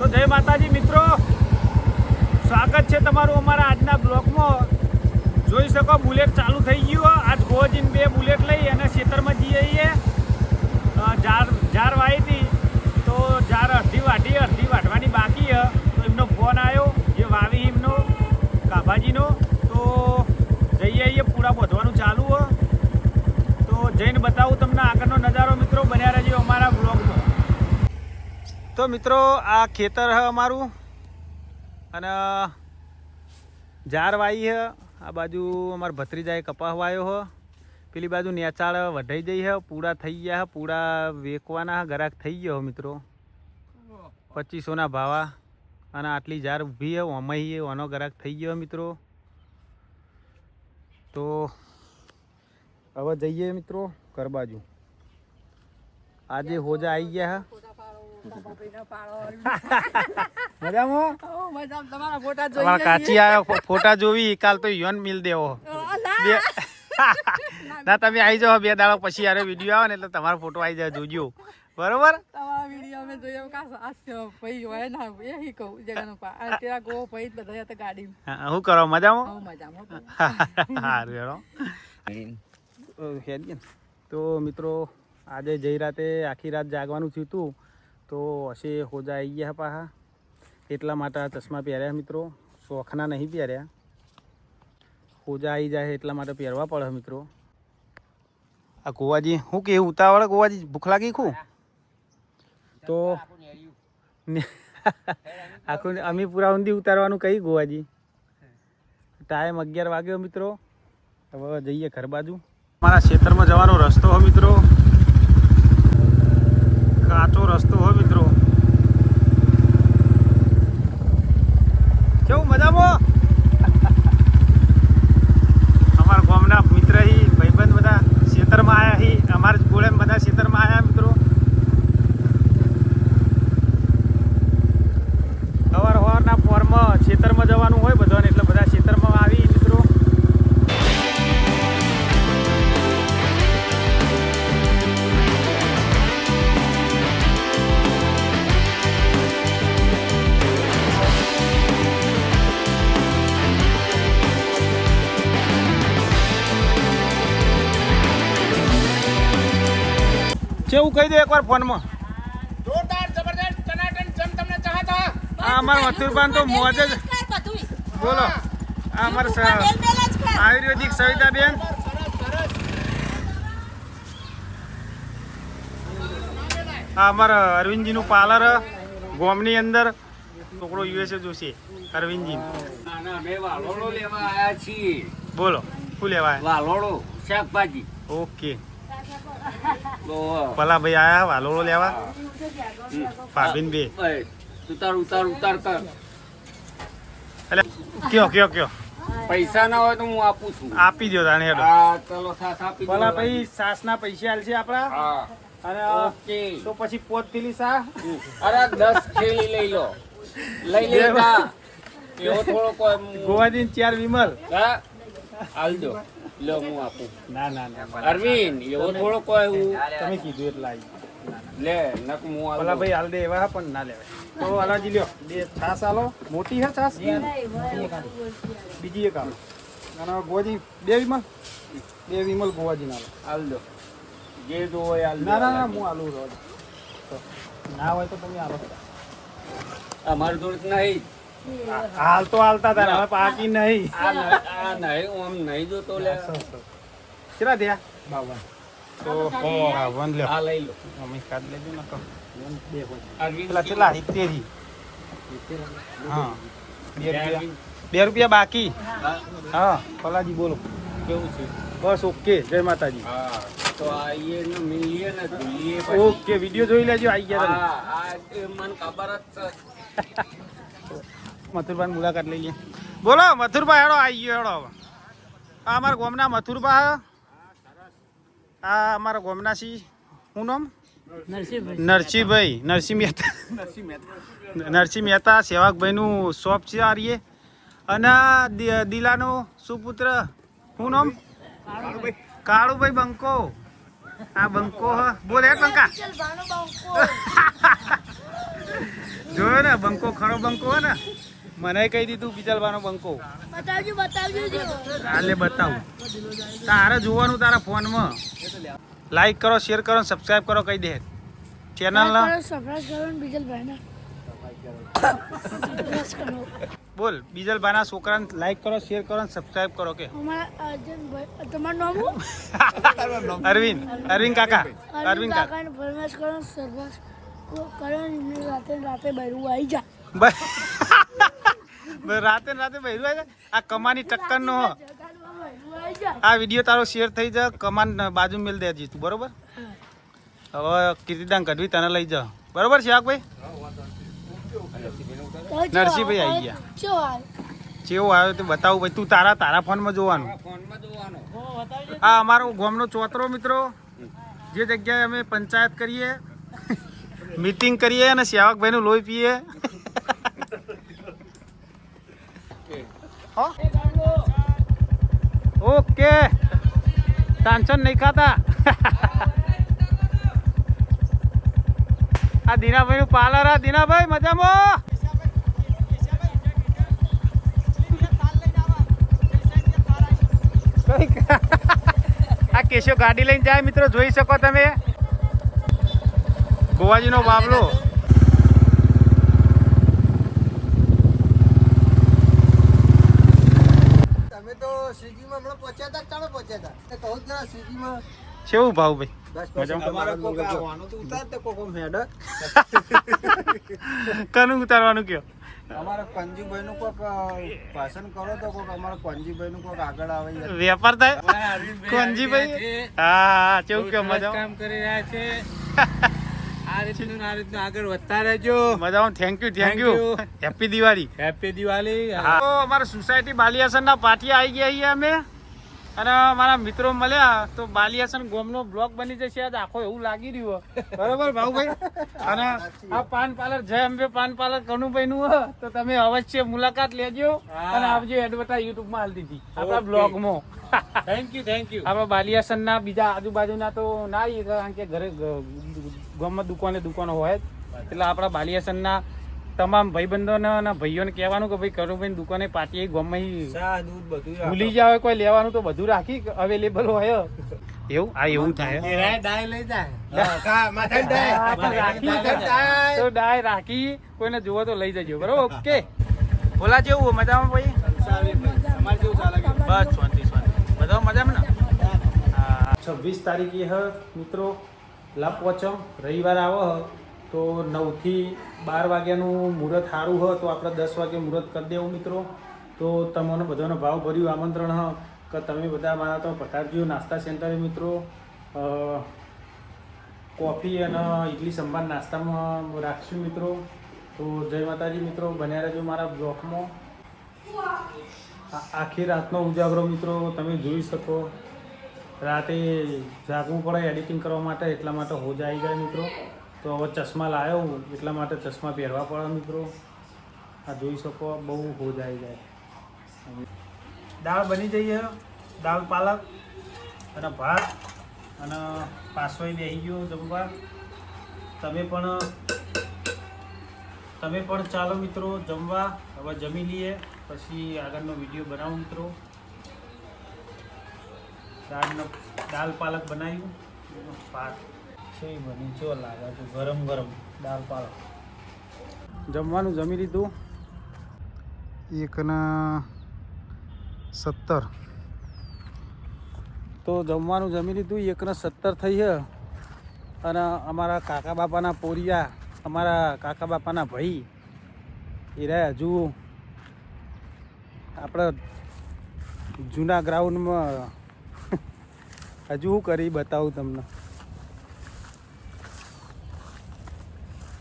તો જય માતાજી મિત્રો. સ્વાગત છે તમારું અમારા આજના બ્લોગમાં. જોઈ શકો બુલેટ ચાલુ થઈ ગયું. આજ ગોજીન બે બુલેટ લઈ અને ખેતરમાં જઈએ જાર વાવી હતી તો જાર અડધી વાટી અડધી વાટવાની બાકી તો એમનો ફોન આવ્યો, જે વાવી એમનો કાભાજીનો તો જઈએ આવીએ પૂરા બોધવાનું ચાલુ તો જઈને બતાવું તમને આગળનો નજારો મિત્રો. બન્યા રહેજો અમારા બ્લોગમાં. તો મિત્રો, આ ખેતર છે અમારું. અને ઝાર વાઈ હ. આ બાજુ અમારા ભત્રીજાએ કપાસ વાયો હ. પેલી બાજુ નેચાળ વઢાઈ જઈ હ. પૂરા થઈ ગયા હ. પૂરા વેકવાના ગરાક થઈ ગયો હે મિત્રો. પચીસોના ભાવા. અને આટલી ઝાર ઊભી ઓમય છે ઓનો ગરાક થઈ ગયો મિત્રો. તો, હવે જઈએ મિત્રો, ઘર બાજુ. આજે હોજા આવી ગયા હે. મજામાં? તમારા કાચી આયા ફોટા જોવી કાલ તો યોન મિલ દેવો. ના તમે આવી જાઓ બે દાડા પછી યાર વીડિયો આવે ને એટલે તમારો ફોટો આવી જાય જોજો. બરોબર? હા, શું કરો મજામાં? સારું હેડો. અ, હેડ ગયા ને. તો મિત્રો આજે જઈ રાતે આખી રાત જાગવાનું થયું હતું. તો હશે હોજા આવી ગયા પાહા. એટલા માટે આ ચશ્મા પહેર્યા મિત્રો. શોખના નહીં પહેર્યા. હોજા આવી જાય એટલા માટે પહેરવા પડે મિત્રો. આ ગોવાજી શું કે ઉતાવળ ગોવાજી, ભૂખ લાગી ખું? તો આખું અમે પૂરા ઊંધી ઉતારવાનું કહી ગોવાજી. ટાઈમ અગિયાર વાગ્યો મિત્રો. હવે જઈએ ઘર બાજુ. મારા ખેતરમાં જવાનો રસ્તો હો મિત્રો. કાચો રસ્તો હો મિત્રો. કેવું મજામાં? અમારા ગામના મિત્ર ભાઈબંધ બધા ખેતરમાં આવ્યા હી. અમારા ગોળે બધા ખેતરમાં આવ્યા મિત્રો. સવાર સવારના પોરમાં ખેતરમાં જવાનું હોય બધાને, એટલે બધા ખેતરમાં આવી કેવું કહી દે એકવાર ફોનમાં જોરદાર જબરદસ્ત ટનાટન જેમ તમને ચાહતા આ અમારા મથુરબાન તો મોજ જ બોલો આ અમાર આયુર્વેદિક સવિતા બેન આ અમારા અરવિંદજીનું પાર્લર ગોમની અંદર છોકરો યુએસએ જોશે અરવિંદજી ના ના અમે વાલોડો લેવા આયા છીએ બોલો શું લેવાય વાલોડો શાકભાજી ઓકે ભલા ભાઈ આયા વાલોળો લેવા? ભાભીન બે. ઉતાર ઉતાર ઉતાર કર. એટલે કયો કયો કયો? પૈસા ના હોય તો હું આપું છું. આપી દો તાને હેડો. હા ચલો સાસ આપી દો. ભલા ભાઈ સાસના પૈસા આલશે આપણા? હા. અને ઓકે. તો પછી પોત પેલી સા અરે દસ થેલી લઈ લો. લઈ લેતા એવો? થોડો કોઈ ગોવાદીન ચાર વિમલ. હા. દો લો હું આપું. ના ના ના અરવિંદ એવો થોડો કોઈ હું. તમે કીધું એટલે આવી લે નક હું ભલા ભાઈ હાલ દે એવા પણ ના લેવાય. તો અલાજી લ્યો. બે છાસ આલો. મોટી હે છાસ? બીજી એક આલો. અને ગોવાજી બે વિમલ? બે વિમલ ગોવાજી ના આલો. હાલ દો. જે જો હોય હાલ ના ના ના હું આલુ રોજ. ના હોય તો તમે આલો. અમારી જોડે નહીં. હાલ તો હાલતા તારા હવે પાકી નહીં. આ નહીં આમ નહીં જોતો લે કેટલા થયા? બાવન. તો બાવન લ્યો. આ લઈ લો. અમે કાઢ લેજો ને તો બે હોય. અરવિંદ પેલા કેટલા સિત્તેરી. હા. બે રૂપિયા. બે રૂપિયા બાકી? હા, હા પલાજી બોલો. કેવું છે? બસ ઓકે જય માતાજી. હા તો આઈએ મિલીએ ને ઓકે વીડિયો જોઈ લેજો આવી ગયા તમે. હા આ એ મને ખબર જ મથુરભાઈ મુલાકાત લઈ લે. બોલો મથુરભાઈ હેડો આવી ગયો હેડો હવે. આ અમારા ગોમના મથુરભાઈ આ અમારા ગોમના સી શું નામ? નરસિંહભાઈ. નરસિંહ મહેતા. નરસિંહ મહેતા સેવકભાઈનું શોપ છે આ રીએ. અને દિલાનો સુપુત્ર શું નામ? કાળુભાઈ બંકો. આ બંકો હ. બોલ હે બંકા. જોયો ને બંકો ખરો બંકો હે ને? મને કહી દીધું બિજલવાનો બંકો. બતાવજો બતાવજો તારે જોવાનું તારા ફોનમાં. લાઈક કરો શેર કરો સબસ્ક્રાઇબ કરો કહી દે. ચેનલ બોલ બીજલ ભાઈને. છોકરાને લાઈક કરો શેર કરો સબસ્ક્રાઇબ કરો કે. તમારું નામ અરવિંદ અરવિંદ કાકા અરવિંદ કાકા. કરો કરો રાતે રાતે બહેરું આવી જા. રાતે રાતે બહેરું આવે આ કમાની ટક્કર નો આ વીડિયો તારો શેર થઈ જા, કમાન બાજુ મેલ દે જીતુ બરોબર? હવે કીર્તિદાન કઢવી તને લઈ જા બરોબર છે ભાઈ? નરસિંહભાઈ આવી ગયા. જેવો આવ્યો તે બતાવું ભાઈ, તું તારા તારા ફોનમાં જોવાનું. આ અમારો ગામનો ચોતરો મિત્રો. જે જગ્યાએ અમે પંચાયત કરીએ મીટિંગ કરીએ અને સેવકભાઈનું લોહી પીએ. ઓકે. ટેન્શન નહીં ખાતા. આ દીનાભાઈ નું પાર્લર આ. દીનાભાઈ, મજામાં? આ કેશો ગાડી લઈને જાય મિત્રો, જોઈ શકો તમે. ગોવાજીનો બાબલો તમે તો સ્વિગીમાં હમણાં પહોંચ્યા હતા ચાલો પહોંચ્યા હતા એ કહું જ ના સ્વિગીમાં કેવું ભાવ ભાઈ? તો તે કનું ઉતારવાનું કયો? અમારા પંજીભાઈ નું કોક ભાષણ કરો તો કોક અમારા પંજીભાઈ નું કોક આગળ આવે. વેપાર થાય? કોનજીભાઈ હા કેવું કયો મજા કામ કરી રહ્યા છે. આ રીતનું ને આ રીતનું આગળ વધતા રહેજો. મજામાં. Thank you thank you happy Diwali happy Diwali તો અમારા સોસાયટી બાલિયાસનના પાટિયા આવી ગયા છીએ અમે. અને મારા મિત્રો મળ્યા. તો બાલિયાસન ગોમનો બ્લોક બની જશે આજ. આખો એવું લાગી રહ્યું. બરોબર ભાઉભાઈ? અને આ પાન પાર્લર જય અંબે પાન પાર્લર કનુભાઈ નું તો તમે અવશ્ય મુલાકાત લેજો. અને આવજો એડવર્ટાઈઝ યુટ્યુબમાં હાલ દીધી. આપણા બ્લોગમાં. થેન્ક યુ થેન્ક યુ આપણા બાલિયાસનના બીજા આજુબાજુના તો ના કારણ કે ઘરે ગામમાં દુકાને દુકાનો હોય જ. એટલે આપણા બાલિયાસનના તમામ ભાઈબંધોને અને ભાઈઓને કહેવાનું કે ભાઈ કરુભાઈ દુકાને પાટી ગામમાં ભૂલી જાવ કોઈ લેવાનું તો બધું રાખી અવેલેબલ હોય એવું? આ એવું થાય. ડાય લઈ જાય. તો રાખી ડાય. રાખી કોઈને જોવો તો લઈ જજો. બરોબર ઓકે. બોલા જેવું મજામાં ભાઈ? બસ શાંતિ શાંતિ. બધા મજામાં ને? છવ્વીસ તારીખે હ મિત્રો. લાભ પહોંચો રવિવાર આવો તો નવથી બાર વાગ્યાનું મુહૂર્ત સારું હો, તો આપણે દસ વાગે મુહૂર્ત કરી દેવું મિત્રો. તો તમને બધાનો ભાવ ભર્યું આમંત્રણ હ, કે તમે બધા મારા તો પટારજો નાસ્તા સેન્ટરે મિત્રો. કોફી અને ઇડલી સંભાર નાસ્તામાં રાખશું મિત્રો. તો જય માતાજી મિત્રો, બન્યા રહેજો મારા બ્લોકમાં. આખી રાતનો ઉજાગરો મિત્રો, તમે જોઈ શકો. રાતે જાગવું પડે, એડિટિંગ કરવા માટે, એટલા માટે હોજ આવી જાય મિત્રો. તો હવે ચશ્મા લાવ્યો હું, એટલા માટે ચશ્મા પહેરવા પડે મિત્રો. આ જોઈ શકો, બહુ હોજ આવી જાય. દાળ બની જઈએ દાળ પાલક અને ભાત અને પાસોય બેસી ગયો જમવા. તમે પણ તમે પણ ચાલો મિત્રો જમવા. હવે જમી લઈએ, પછી આગળનો વીડિયો બનાવો મિત્રો. દાળનો દાલ પાલક બનાવ્યું. ભાત છે બની જો લાગે છે ગરમ ગરમ દાળ પાલક. જમવાનું જમી લીધું. એકના સત્તર. તો જમવાનું જમી લીધું એકના સત્તર થઈ છે. અને અમારા કાકા બાપાના પોરિયા અમારા કાકા બાપાના ભાઈ એ રહ્યા હજુ. આપણે જૂના ગ્રાઉન્ડમાં હજુ કરી બતાવું તમને.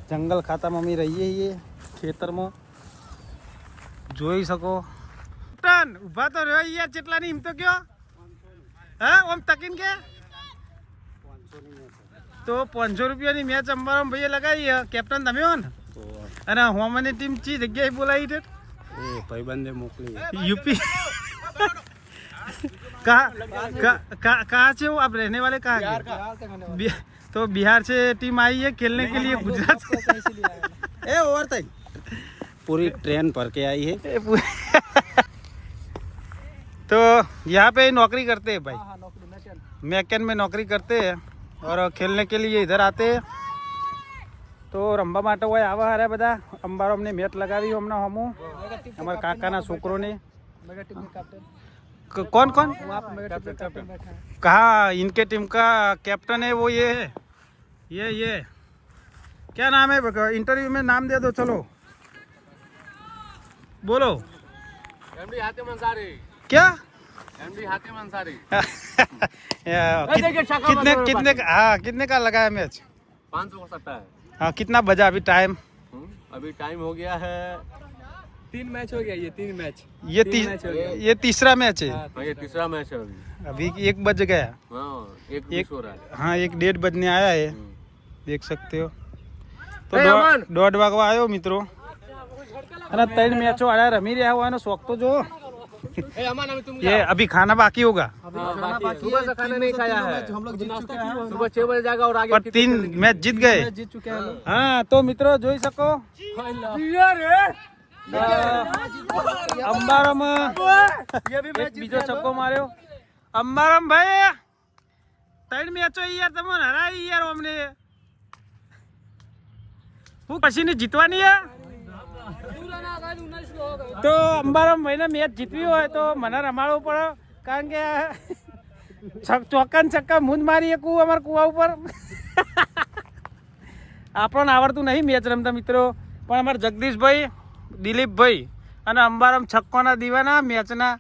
જંગલ ખાતામાં અમે રહીએ છીએ ખેતરમાં. જોઈ શકો. ટન ઊભા તો રહ્યો યાર જેટલા ની એમ તો કયો. હે ઓમ તકીન કે? તો પાંચસો રૂપિયાની મેચ અંબારામ ભાઈએ લગાવી કેપ્ટન તમે હો ને? અને હોમની ટીમ ચી જગ્યાએ બોલાવી છે? ભાઈબંધે મોકલી. यूपी कहाँ कहाँ- कहाँ कहाँ से हो आप रहने वाले कहाँ के बि- तो बिहार से टीम आई है खेलने के लिए गुजरात से એ ઓવર થઈ पूरी ट्रेन भर के आई है ये पू- तो यहाँ पे नौकरी करते हैं भाई मैकेन में नौकरी करते हैं और खेलने के लिए इधर आते हैं તો રમવા માટે હોય આવા હારે બધા અંબારો અમને મેચ લગાવી હમણાં હમું અમારા કાકાના છોકરોને क- कौन कौन? कहा इनके टीम का कैप्टन है वो ये है? ये ये। क्या नाम है? इंटरव्यू में नाम दे दो चलो। बोलो। क्या? हातिम अंसारी कितने कितने हाँ कितने का लगा है मैच? पाँच सौ हो सकता है। हाँ कितना बजा अभी टाइम हम्म, अभी टाइम हो गया है तीन मैच हो गया ये तीन मैच ये तीन ती, मैच हो गया। ये तीसरा मैच है हाँ, ये तीसरा मैच है अभी अभी एक बज गया हाँ एक एक बीस हो रहा है हाँ एक डेढ़ बजने आया है हम्म। દેખ सकते हो તો એ દોઢ- અમન! દોઢ વાગવા આવ્યો મિત્રો અને ત્રણ મેચો આયા રમી રહ્યા હોવાનો શોખ તો જો ए, अमन अभी तुम ये अभी खाना बाकी होगा हाँ, बाकी है। सुबह से खाना नहीं खाया है सुबह छह बजे जाएगा और आगे पर तीन मैच जीत गए जीत चुके हैं लोग હા તો મિત્રો જોઈ શકો અંબારામાં બીજો છક્કો માર્યો. અંબારામ ભાઈ, ત્રણ મેચો યાર, તમે હરાવી યાર અમને. હું પછી ને જીતવાની યાર તો અંબારામ ભાઈને મેચ જીતવી હોય તો મને રમાડવું પડે, કારણ કે ચોક્કન ચોક્કા મૂંદ મારી કુ અમારા કુવા ઉપર. આપણને આવડતું નહીં મેચ રમતા મિત્રો. પણ અમારા જગદીશભાઈ દિલીપભાઈ અને અંબારામ છક્કોના દીવાના મેચના.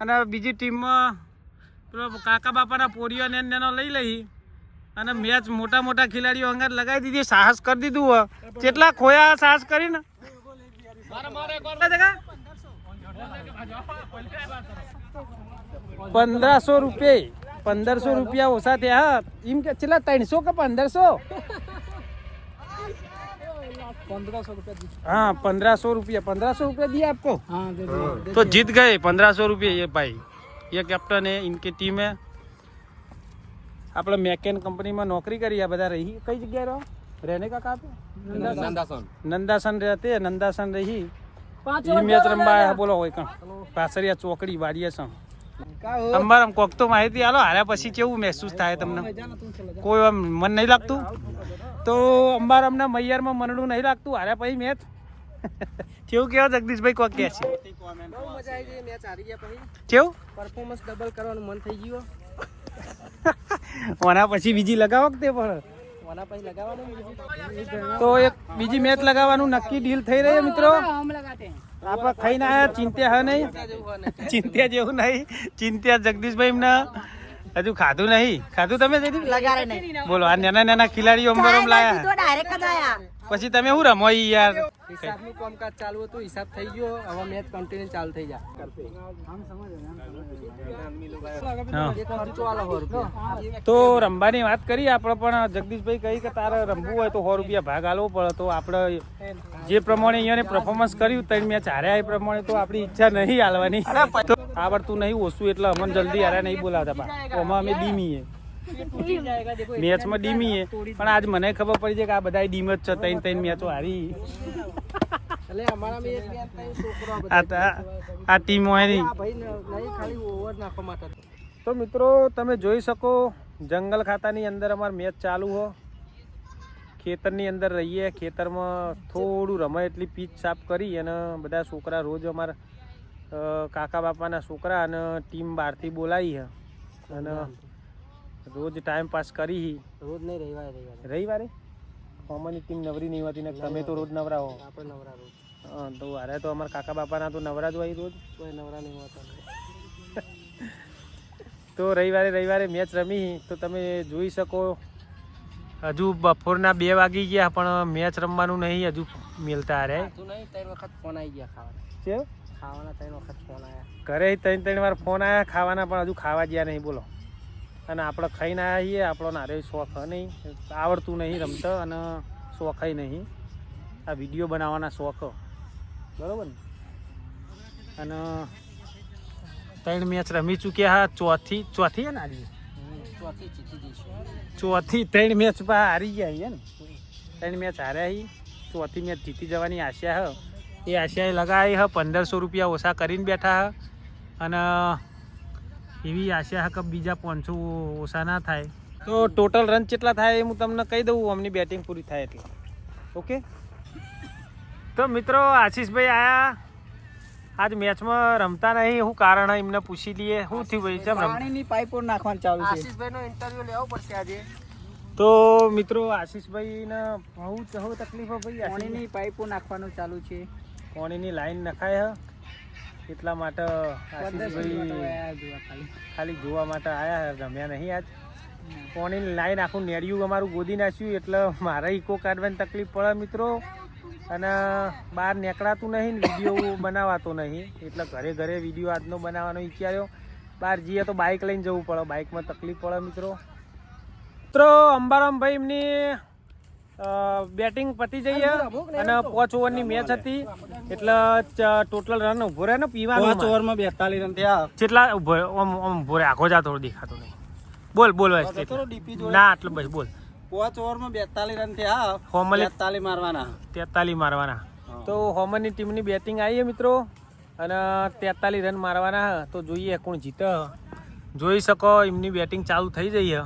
અને બીજી ટીમમાં પેલો કાકા બાપાના પોરીઓ ને એનો લઈ લઈ. અને મેચ મોટા મોટા ખેલાડીઓ અંગે લગાવી દીધી, સાહસ કરી દીધું હોય કેટલા ખોયા સાહસ કરીને? પંદરસો રૂપિયા. પંદરસો રૂપિયા ઓછા થયા. એમ કે, છેલ્લા ત્રણસો કે પંદરસો? पंद्रह सौ रुपया जीत हाँ पंद्रह सौ रुपया पंद्रह सौ रुपया दिया आपको हाँ दे दो तो जीत गए पंद्रह सौ रुपये ये भाई ये कैप्टन है इनकी टीम है આપણે મેકેન કંપનીમાં નોકરી કરી આ બધા રહી કઈ જગ્યાએ રહો રહેને કા કાપે नंदासन નંદાસન રહેતે નંદાસન રહી ઈ મેચ રમવા આયા બોલો હોય કણ પાછળિયા ચોકડી વાડીએ છે અંબારામ કોક તો માહિતી આલો હાર્યા પછી કેવું મહેસૂસ થાય તમને કોઈ આમ મન નહીં લાગતું તો અંબારામના મૈયારમાં મનડું નહીં લાગતું હારે પછી મેચ. કેવું કેવો જગદીશભાઈ કોક કે છે? બહુ મજા આવી ગઈ મેચ હારી ગયા પછી. કેવું? પરફોર્મન્સ ડબલ કરવાનું મન થઈ ગયું ઓના પછી બીજી લગાવો કે તે પણ? ઓના પછી લગાવવાનું તો એક બીજી મેચ લગાવવાનું નક્કી ડીલ થઈ રહી છે મિત્રો? આપણે ખાઈને આયા ચિંત્યા હે નહીં? ચિંત્યા જેવું નહીં. ચિંત્યા જગદીશભાઈ એમને હજુ ખાધું નહીં. ખાધું તમે જયદીપ? લગાડે નહીં. બોલો આ નાના નાના ખિલાડીઓ અમદાવાદ લાયા. ડાયરેક્ટ જ આયા. પછી તમે શું રમો યાર? હિસાબનું કામકાજ ચાલુ હતું હિસાબ થઈ ગયો હવે મેચ કન્ટિન્યુ ચાલુ થઈ જાય. તો રમવાની વાત કરી આપણે પણ જગદીશભાઈ કહી કે તારે રમવું હોય તો સો રૂપિયા ભાગ આલવો પડે. તો આપણે જે પ્રમાણે અહીંયાને પરફોર્મન્સ કર્યું ત્રણ મેચ હાર્યા એ પ્રમાણે તો આપણી ઈચ્છા નહીં હાલવાની. આવડતું નહીં ઓછું એટલે અમને જલ્દી હાર્યા નહીં બોલાવતા પા ઓમાં અમે ડીમીએ મેચમાં ડીમીએ પણ આજ મને ખબર પડી છે કે આ બધા ડીમ જ છે ત્રણ ત્રણ મેચો હારી. એટલે અમારા બી એક બે ત્રણ છોકરો આ આ તા- આ ટીમ હોય નહીં ભાઈ નહીં ખાલી ઓવર નાખવા માટે. તો મિત્રો તમે જોઈ શકો જંગલ ખાતાની અંદર અમાર મેચ ચાલુ હો. ખેતરની અંદર રહીએ ખેતરમાં થોડું રમાય એટલી પીચ સાફ કરી અને બધા છોકરા રોજ અમારા કાકા બાપાના છોકરા અને ટીમ બહારથી બોલાવી છે. અને રોજ ટાઈમ પાસ કરી રોજ નહીં રવિવારે રવિવારે. રવિવારે? કોમનની ટીમ નવરી નહીં હોતી ને તમે તો રોજ નવરા હો. આપણે નવરા રોજ. હા, તો અરે તો અમારા કાકા બાપાના તો નવરા જ હોય રોજ. કોઈ નવરા નહીં હોતા. તો રવિવારે રવિવારે મેચ રમી તો તમે જોઈ શકો. હજુ બપોરના બે વાગી ગયા પણ મેચ રમવાનું નહીં હજુ મિલતા રે. નહીં ત્રણ વખત ફોન આવી ગયા ખાવાના. છે ખાવાના ત્રણ વખત ફોન આવ્યા ઘરે ત્રણ ત્રણ વાર ફોન આવ્યા ખાવાના પણ હજુ ખાવા ગયા નહીં બોલો. અને આપણે ખાઈને આવ્યા છીએ. આપણો નારે શોખ હ નહીં. આવડતું નહીં રમતો અને શોખાય નહીં. આ વીડિયો બનાવવાના શોખ બરાબર ને? અને ત્રણ મેચ રમી ચૂક્યા હા. ચોથી ચોથી હે ને હારી? ચોથી ત્રણ મેચ પા હારી ગયા છે ને? ત્રણ મેચ હાર્યા હી. ચોથી મેચ જીતી જવાની આશા હ. એ આશા લગાવી હ. પંદરસો રૂપિયા ઓછા કરીને બેઠા હ. અને એવી આશા હ બીજા પાંચસો ઓછા ના થાય. તો ટોટલ રન કેટલા થાય એ હું તમને કહી દઉં અમની બેટિંગ પૂરી થાય એટલે. ઓકે તો મિત્રો આશીષભાઈ આયા. આજ મેચમાં રમતા નહીં શું કારણ એમને પૂછી લઈએ. શું થયું ભાઈ? ચમ પાણીની પાઇપો નાખવાનું ચાલુ છે. આશીષભાઈનો ઇન્ટરવ્યુ લેવો પડશે આજે. તો મિત્રો આશીષભાઈને બહુ બહુ તકલીફ હે ભાઈ પાણીની પાઇપો નાખવાનું ચાલુ છે. પાણીની લાઈન નખાય હે. એટલા માટે આશીષભાઈ ખાલી. જોવા માટે આયા હે રમ્યા નહીં આજ. પોણી લાઈન આખું નેડિયું અમારું ગોદી નાખ્યું એટલે મારે ઇકો કાઢવાની તકલીફ પડે મિત્રો. અને બહાર નીકળાતું નહીં વીડિયો બનાવાતો નહીં. એટલે ઘરે ઘરે વીડિયો આજનો બનાવવાનો વિચાર્યો. બહાર જઈએ તો બાઇક લઈને જવું પડે. બાઇકમાં તકલીફ પડે મિત્રો. મિત્રો અંબારામભાઈ એમની બેટિંગ પતી જઈએ અને પાંચ ઓવરની મેચ હતી. એટલે ટોટલ રન ઊભો રહે ને પીવાનું ઓવરમાં બેતાલીસ રન થયા. કેટલા ઊભો રહે? આમ આમ ઊભો રહે આખો જા થોડો દેખાતો નહીં. બોલ બોલ ભાઈ. જતો ના આટલું ભાઈ બોલ. પાંચ ઓવરમાં બેતાલીસ રન થયા. હોમલ બેતાલીસ મારવાના. તેતાલીસ મારવાના. તો હોમનની ટીમની બેટિંગ આવી મિત્રો. અને તેતાલીસ રન મારવાના. તો જોઈએ કોણ જીતે. જોઈ શકો એમની બેટિંગ ચાલુ થઈ જઈ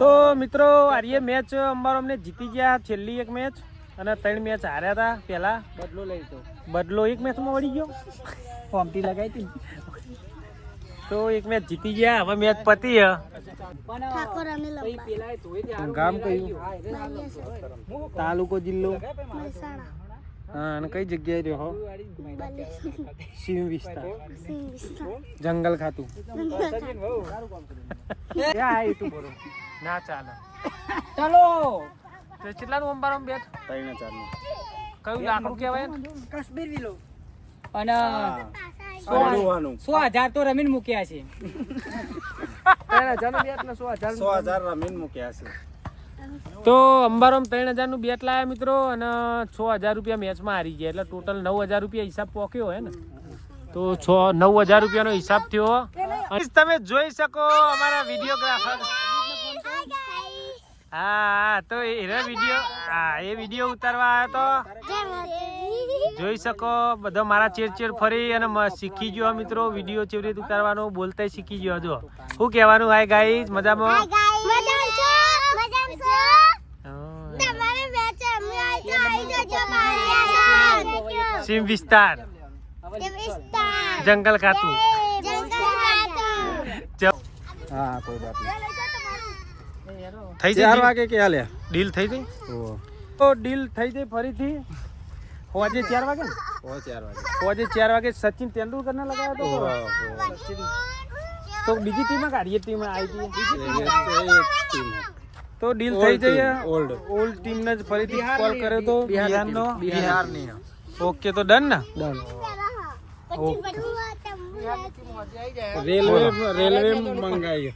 તો મિત્રો આર્ય મેચ અમારો અમને જીતી ગયા છેલ્લી એક મેચ અને ત્રણ મેચ હાર્યા હતા પહેલા. બદલો લઈ તો બદલો એક મેચમાં વળી ગયો. ફોર્મથી લગાવી હતી. તો એક મેચ જીતી ગયા હવે મેચ પતી ગામ કયું? તાલુકો જિલ્લો? હા અને કઈ જગ્યાએ રહ્યો સિંહ વિસ્તાર. જંગલ ખાતું. ના ચાલે. ચાલો. તો અંબારામ બેટ? ત્રણ ચારનું. કયું લાકડું કહેવાય? ને? વિલો અને સો હજાર તો રમીન મૂક્યા છે. સો હજાર રમીન મૂક્યા છે. તો અંબારામ ત્રણ હજારનું બેટ લાયા મિત્રો અને છ હજાર રૂપિયા મેચમાં હારી ગયા. એટલે ટોટલ નવ હજાર રૂપિયા હિસાબ પોક્યો હોય ને? તો છ નવ હજાર રૂપિયાનો હિસાબ થયો. અને તમે જોઈ શકો અમારા વિડીયોગ્રાફર. હા તો એનો વીડિયો હા એ વીડિયો ઉતારવા આવ્યો તો. જોઈ શકો બધો મારા ચેર ચેર ફરી અને મ- શીખી ગયો મિત્રો. વીડિયો ચેવી રીતે ઉતારવાનો બોલતા શીખી ગયો જો શું કહેવાનું? હાય ગાઈઝ મજામાં સીમ વિસ્તાર. જંગલ ખાતું. ચ- હા કોઈ બાત નહીં. થઈ ચાર જઈ વાગે કે હાલે? ડીલ થઈ ગઈ? તો ડીલ થઈ ગઈ ફરીથી. હોજે ચાર વાગે ને? ઓ ચાર વાગે. હોજે ચાર વાગે સચિન તેંડુલકર ને લગાવ્યો ઓહો, તો તો બીજી ટીમ કાઢીએ ટીમ આવી હતી એ- ટીમ એ તો ડીલ થઈ જઈએ ઓલ્ડ ઓલ્ડ ટીમ ને જ ફરીથી કોલ કર્યો તો. બિહારનો બિહારની? ઓકે તો ડન ને? રેલવે રેલવે મંગાઈ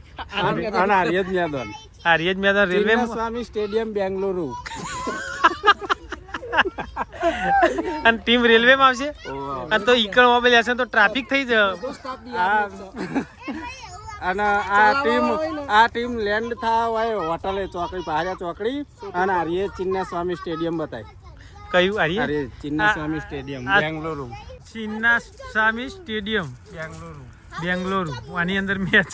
અને આર્યજ મેદાન. આર્યજ મેદાન રેલવે સ્વામી સ્ટેડિયમ બેંગલુરુ. અને ટીમ રેલવે માં આવશે? અને તો ઈકળ મોબાઈલ હશે તો ટ્રાફિક થઈ જ અને આ ટીમ આ ટીમ લેન્ડ થા હોય હોટલે ચોકડી પહાડિયા ચોકડી અને આર્ય ચિન્ના સ્વામી સ્ટેડિયમ બતાય. કયું આર્ય આર્ય ચિન્ના સ્વામી સ્ટેડિયમ બેંગલુરુ. ચીનના સામી સ્ટેડિયમ. બેંગલુરુ. બેંગલુરુ. આની અંદર મેચ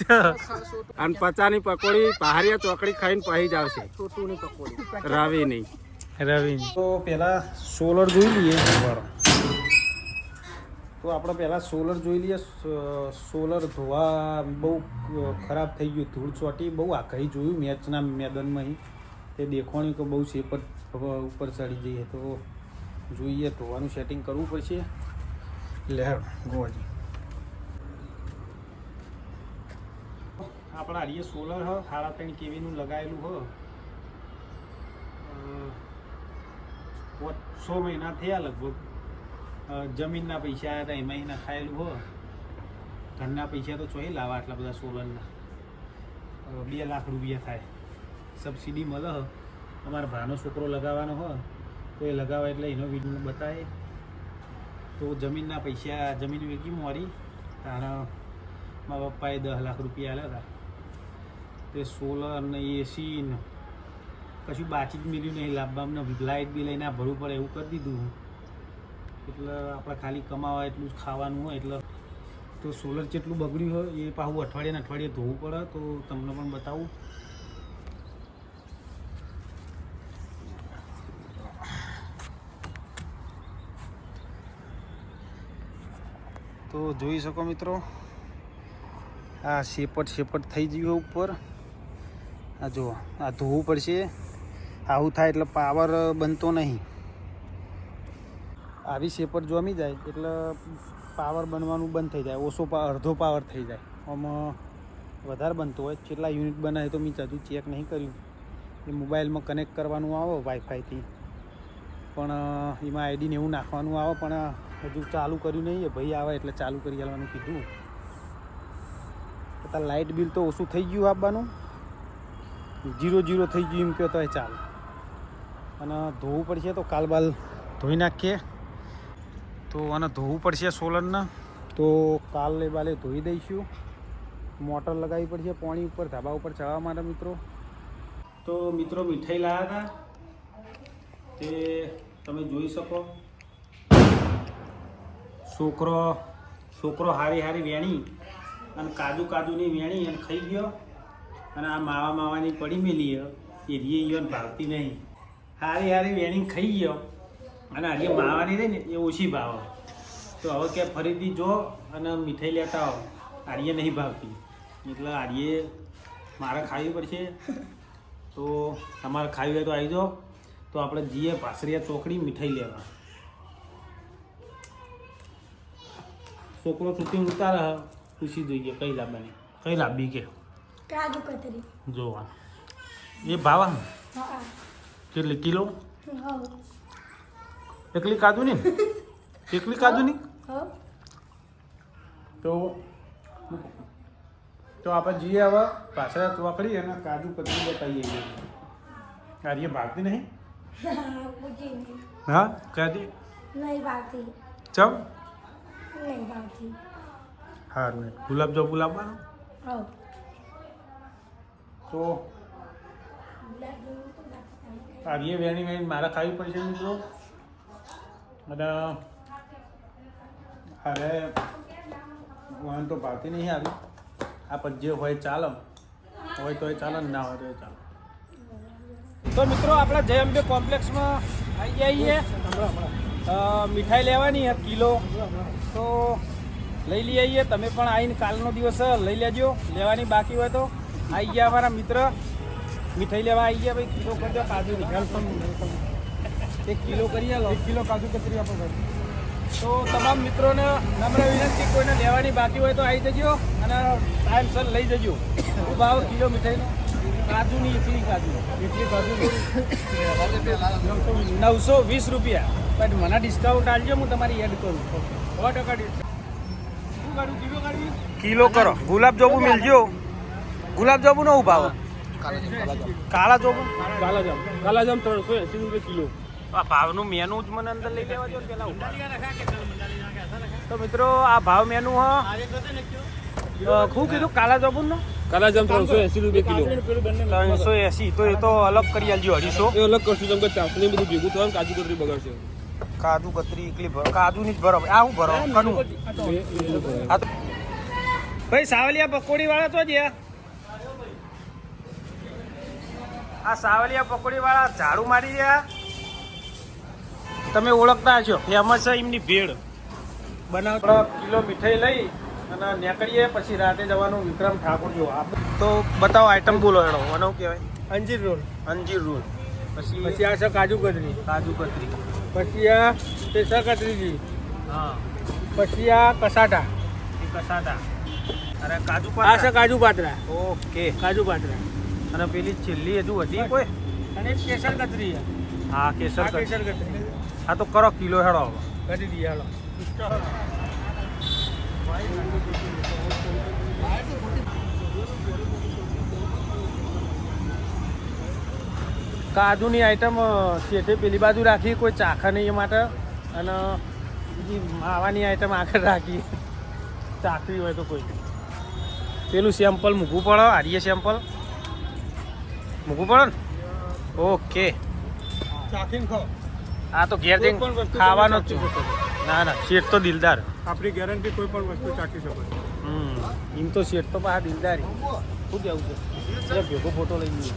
અને પચાની પકોડી પહાડિયા ચોકડી ખાઈને પહી જ આવશે. રવિ નહીં રવિ તો પહેલા સોલર જોઈ લઈએ. તો આપણે પહેલાં સોલર જોઈ લઈએ. સોલર ધોવા બહુ ખરાબ થઈ ગયું. ધૂળ ચોટી બહુ આઘાઈ જોયું મેચના મેદાનમાં અહીં. તે દેખાણ્યું કે બહુ સેપર ઉપર ચડી જઈએ તો જોઈએ. ધોવાનું સેટિંગ કરવું પડશે. લે ગોજી આપણા હારીએ સોલર હ સાડા ત્રણ કેવીનું લગાવેલું હ. છ મહિના થયા લગભગ. જમીનના પૈસા આવ્યા હતા એમાં ખાયેલું હો. ઘરના પૈસા તો ચોઈ લાવા આટલા બધા સોલરના. બે લાખ રૂપિયા થાય. સબસિડી મળે અમારા ભાનો છોકરો લગાવવાનો હો. તો એ લગાવે એટલે એનો વીડિયો બતાવે. તો જમીનના પૈસા, જમીન વેચી મારી. તાણે મારા પપ્પાએ દસ લાખ રૂપિયા આલ્યા હતા તે સોલર ને એસી ને કશું બાચી જ મળ્યું નહીં. લાભવામાં લાઇટ બી લઈને ભરવું પડે એવું કરી દીધું એટલે આપણે ખાલી કમાવા એટલું જ ખાવાનું હોય એટલે. તો સોલર જેટલું બગડ્યું હોય, એ પાછું અઠવાડિયાને અઠવાડિયે ધોવું પડે તો તમને પણ બતાવું. તો જોઈ શકો મિત્રો. આ શેપટ શેપટ થઈ ગયું ઉપર. આ જુઓ, આ ધોવું પડશે. આવું થાય એટલે પાવર બનતો નહીં. આવી શેપટ જમી જાય એટલે પાવર બનવાનું બંધ થઈ જાય. ઓછો અડધો પાવર થઈ જાય. આમાં વધારે બનતો હોય. કેટલા યુનિટ બનાવે તો મેં હજુ ચેક નહીં કર્યું. એ મોબાઈલમાં કનેક્ટ કરવાનું આવે વાઈફાઈથી પણ એમાં એમાં આઈડીને એવું નાખવાનું આવે, પણ હજુ ચાલુ કર્યું નહીં, એ ભાઈ આવે એટલે ચાલુ કરી આવવાનું કીધું. તાર લાઇટ બિલ તો ઓછું થઈ ગયું આપવાનું. જીરો જીરો થઈ ગયું એમ કહો તો ચાલે. અને ધોવું પડશે તો કાલ બાલ ધોઈ નાખીએ. તો આને ધોવું પડશે સોલરને. તો કાલે બાલે ધોઈ દઈશું. મોટર લગાવવી પડશે પાણી ઉપર, ધાબા ઉપર ચડવા માટે મિત્રો. તો મિત્રો મીઠાઈ લાવ્યા હતા. તે તમે જોઈ શકો. છોકરો છોકરો હારી હારી વેણી અને કાજુ કાજુની વેણી અને ખાઈ ગયો અને આ માવા માવાની પડી મેલી એ. રીએ ગયો ભાવતી નહીં. હારી હારી વેણી ખાઈ ગયો અને આજે માવાની રહી ને એ ઓછી ભાવે તો હવે ક્યાં ફરીથી જો અને મીઠાઈ લેતા આવો. આર્ય નહીં ભાવતી. એટલે આર્યે મારે ખાવી પડશે. તો તમારે ખાવી હોય તો આવી જાઓ તો આપણે જઈએ પાસરિયા ચોકડી મીઠાઈ લેવા. છોકરો શૂટિંગ ઉતારે પૂછી જોઈએ કઈ લાંબાની કઈ લાંબી કે? કાજુ કતરી. જોવા એ ભાવા કેટલી કિલો? એકલી કાજુ ની એકલી કાજુ ની તો તો આપણે જઈએ હવે પાછળ ચોકડી અને કાજુ કતરી બતાવીએ કાર્ય ભાગતી નહીં. હા ક્યાંથી? નહીં ભાગતી. ચમ? નહીં ભાવતી સારું ગુલાબ જાંબુ લાવવાનો? હા તો? આર્ય વેણી વેણી મારે ખાવી પડશે મિત્રો. અને અરે વાન તો ભાવતી નહીં આવી. આ પણ જે હોય ચાલે. હોય તો ચાલે ના હોય તો ચાલે. તો મિત્રો આપણે જય અંબે કોમ્પ્લેક્સમાં આવી જઈએ. મીઠાઈ લેવાની કિલો. તો લઈ લઈ આવીએ તમે પણ આવીને કાલનો દિવસ લઈ લેજો. લેવાની બાકી હોય તો આવી ગયા અમારા મિત્ર. મીઠાઈ લેવા આવી ગયા. ભાઈ કિલો કરજો કાજુ એક કિલો કરી આલો. એક કિલો કાજુ કતરી આપો ભાઈ. તો તમામ મિત્રોને નમ્ર વિનંતી કોઈને લેવાની બાકી હોય તો આવી જજો અને ટાઈમસર લઈ જજો. હું ભાવ કિલો મીઠાઈનો કાજુની એટલી કાજુ. એટલી કાજુ નવસો વીસ રૂપિયા. પણ મને ડિસ્કાઉન્ટ આપજો હું તમારી એડ કરું. કિલો કરો. ગુલાબ જાંબુ મિલજો. ગુલાબ જાંબુ નો ભાવ? કાલા જાંબુ. કાલા જાંબુ કાલા જાંબુ ત્રણસો એસી રૂપિયા કિલો આ ભાવનું મેનુ જ મને અંદર લઈ લેવા દો પેલા તો મિત્રો, આ ભાવ મેનુ હ. શું કીધું? કાલા જાંબુ નો કાલાજામ ત્રણસો એસી રૂપિયા કિલો ત્રણસો એસી. તો એ તો અલગ કરી આલજો અઢીસો. એ અલગ કરશું, જેમ કે ચાસણી બધું ભેગું થવાનું, કાજુ કતરી બગડશે. કાજુ કતરી એકલી ભરો કાજુ ની જ ભરો. આ હું ભરો? કનું? આ તો ભાઈ સાવલિયા પકોડી વાળા તો જ આ સાવલિયા પકોડી વાળા ઝાડુ મારી રહ્યા. તમે ઓળખતા હશો. ફેમસ છે એમની ભેળ. બનાવ કિલો મીઠાઈ લઈ અને નીકળીએ પછી રાતે જવાનું વિક્રમ ઠાકોર જો તો બતાવો આઈટમ બોલો એનો મને શું કહેવાય? અંજીર રોલ. અંજીર રોલ. પછી પછી આ છે કાજુ કતરી. કાજુ કતરી. પછી આ પેસા કતરીજી હા. પછી આ કસાટા. એ કસાટા. અરે કાજુ આ છે કાજુ પાત્રા ઓકે. કાજુ પાત્રા અને પેલી છેલ્લી હજુ હતી કોઈ? અને કેસર કતરી હા કેસર કેસર કતરી. હા તો કરો કિલો હેડો હવે. કરી દઈએ હાલો. કાજુની આઈટમ શેઠે પેલી બાજુ રાખી કોઈ ચાખા નહીં એ માટે. અને બીજી માવાની આઈટમ આગળ રાખી. ચાખવી હોય તો કોઈ પેલું સેમ્પલ મૂકવું પડે હારીએ સેમ્પલ મૂકવું પડે ને? ઓકે. ચાખીને ખાઓ. આ તો ઘેર જઈને ખાવાનો જ ના ના શેઠ તો દિલદાર. આપણી ગેરંટી કોઈ પણ વસ્તુ ચાખી શકો હમ એમ તો શેઠ તો પાછા દિલદારી. શું કેવું છે? ભેગો ફોટો લઈ લઈએ.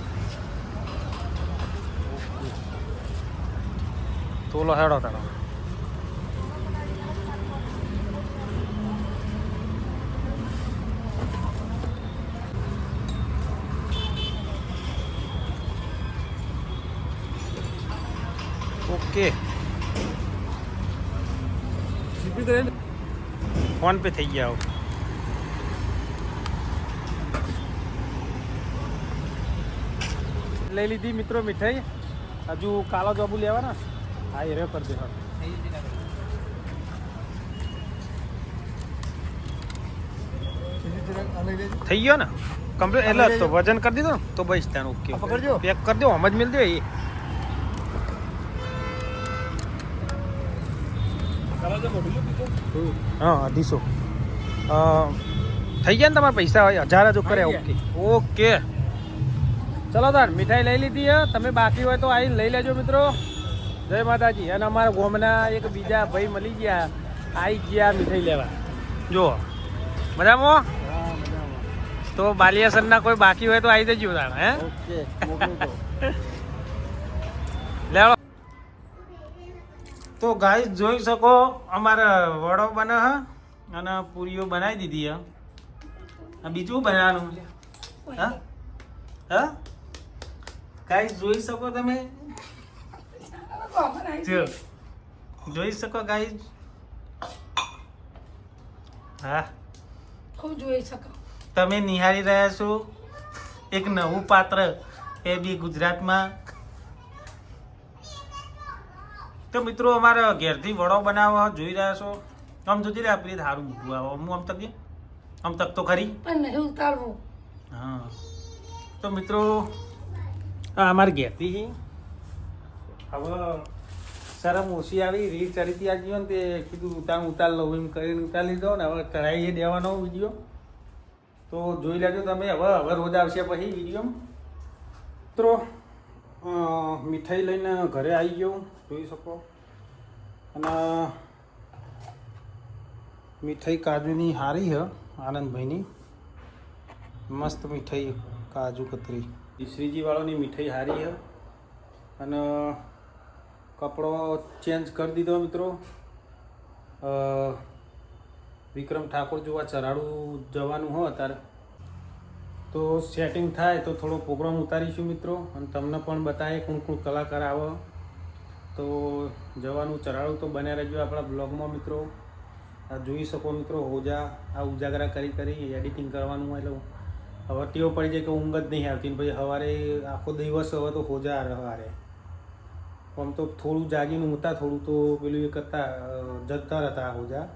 તોલો હેડો તારો ઓકે ફોન પે થઈ ગયા લઈ લીધી મિત્રો મીઠાઈ. હજુ કાલો જાબુ લેવાના. હા એ રે કરી દે હા. થઈ ગયો ને? કમ્પ્લીટ એટલે તો વજન કરી દીધું તો બસ ત્યાં ઓકે. પેક કરી દો આમ મિલ દે એ. હા અઢીસો થઈ ગયા ને તમારા પૈસા? હોય હજાર જ કરે ઓકે ઓકે ચલો તાર મીઠાઈ લઈ લીધી હે. તમે બાકી હોય તો આવીને લઈ લેજો મિત્રો. જય માતાજી. અને અમારા ગોમના એક બીજા ભાઈ મળી ગયા. આવી ગયા મીઠાઈ લેવા. જુઓ. મજામાં? તો બાલિયાસરના કોઈ બાકી હોય તો આવી જજો તાર હે? લેવા. તો ગાય જોઈ શકો અમારે વડો બને હ અને પૂરીઓ બનાવી દીધી હ. બીજું બનાવવાનું? છે હા? હા? ગાય જોઈ શકો તમે? જો જોઈ શકો ગાઈઝ હા ખૂબ જોઈ શકો તમે નિહાળી રહ્યા છો એક નવું પાત્ર એ બી ગુજરાતમાં તો મિત્રો અમારા ઘેરથી વડો બનાવવા જોઈ રહ્યા છો. આમ જોતી રે આપણી સારું મૂકવું આવો. હું આમ તક આમ તક તો ખરી. પણ નહીં ઉતારવું. હા. તો મિત્રો આ અમારે ઘેરથી છે હવે શરમ ઓછી આવી, રીત ચડીતી આ ગયો ને તે કીધું, ત્યાં ઉતાર લઉં એમ કરીને ઉતારી લીધો ને હવે ચડાવી દેવાનો વીડિયો. તો જોઈ લેજો તમે, હવે હવે રોજ આવશે પછી વીડિયો. મિત્રો મીઠાઈ લઈને ઘરે આવી ગયો જોઈ શકો. અને મીઠાઈ કાજુની હારી હ, આનંદભાઈની. મસ્ત મીઠાઈ, કાજુ કતરી. શ્રીજીવાળાની મીઠાઈ હારી હ. અને કપડો ચેન્જ કરી દીધો મિત્રો. વિક્રમ ઠાકોર જોવા ચરાડું જવાનું હોય ત્યારે તો સેટિંગ થાય તો થોડો પ્રોગ્રામ ઉતારીશું મિત્રો. અને તમને પણ બતાવીએ કોણ કોણ કલાકાર આવે. તો જવાનું ચરાડું તો બન્યા રહેજો આપણા બ્લોગમાં મિત્રો. આ જોઈ શકો મિત્રો હોજા આ ઉજાગરા કરી કરી એડિટિંગ કરવાનું એટલે હવે ટેવ પડી જાય કે ઊંઘ જ નહીં આવતી પછી સવારે આખો દિવસ હવે તો હોજા હારે. આમ તો થોડું જાગીને ઊંઘતા થોડું તો પેલું એ કરતા જતા રહેતા હોજા.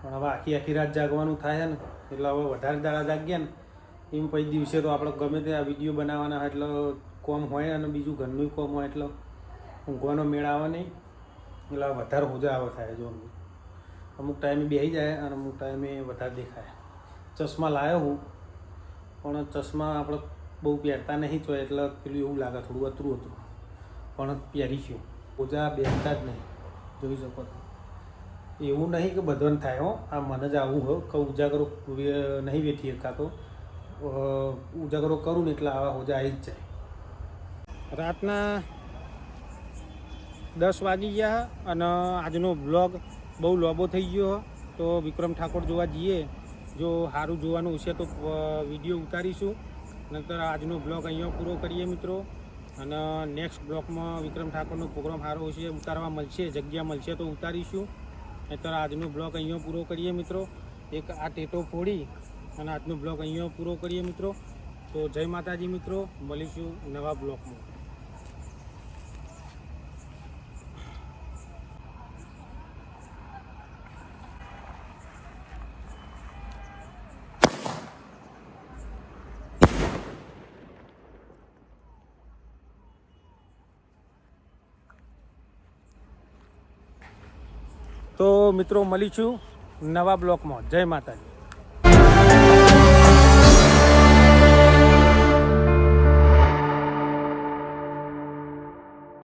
પણ હવે આખી આખી રાત જાગવાનું થાય ને, એટલે હવે વધારે દાડા જાગ્યા ને, એમ પછી દિવસે તો આપણે ગમે તે આ વીડિયો બનાવવાના એટલે કોમ હોય અને બીજું ઘરનું કોમ હોય એટલે ઊંઘવાનો મેળ આવે નહીં. એટલે વધારે હોજા આવે થાય જો અમુક. ટાઈમે બેસી જાય અને અમુક ટાઈમે વધારે દેખાય. ચશ્મા લાવ્યો હું, પણ ચશ્મા આપણે બહુ પહેરતા નહીં તો એટલે પેલું એવું લાગે થોડું અતરું હતું પણ પહેરીશું ઓજા બેસતા જ નહીં. જોઈ શકો એવું નહીં કે બધાને થાય હો. આ મને જ આવું હો. કે ઉજાગરો નહીં વેઠી કાં તો. ઉજાગરો કરું ને એટલે આવા હોજા આવી જ જાય. રાતના દસ વાગી ગયા અને આજનો બ્લોગ બહુ લોબો થઈ ગયો તો વિક્રમ ઠાકોર જોવા જઈએ. જો સારું જોવાનું હશે તો વીડિયો ઉતારીશું. નહીતર આજનો બ્લોગ અહીંયા પૂરો કરીએ મિત્રો. અને નેક્સ્ટ બ્લોકમાં વિક્રમ ઠાકોરનો પ્રોગ્રામ સારો છે ઉતારવા મળશે, જગ્યા મળશે તો ઉતારીશું. નહીતર આજનો બ્લોગ અહીંયા પૂરો કરીએ મિત્રો. એક આ ટેટો ફોડી અને આજનો બ્લોગ અહીંયા પૂરો કરીએ મિત્રો. તો જય માતાજી મિત્રો, મળીશું નવા બ્લોગમાં તો મિત્રો મળીશું નવા બ્લોકમાં. જય માતાજી.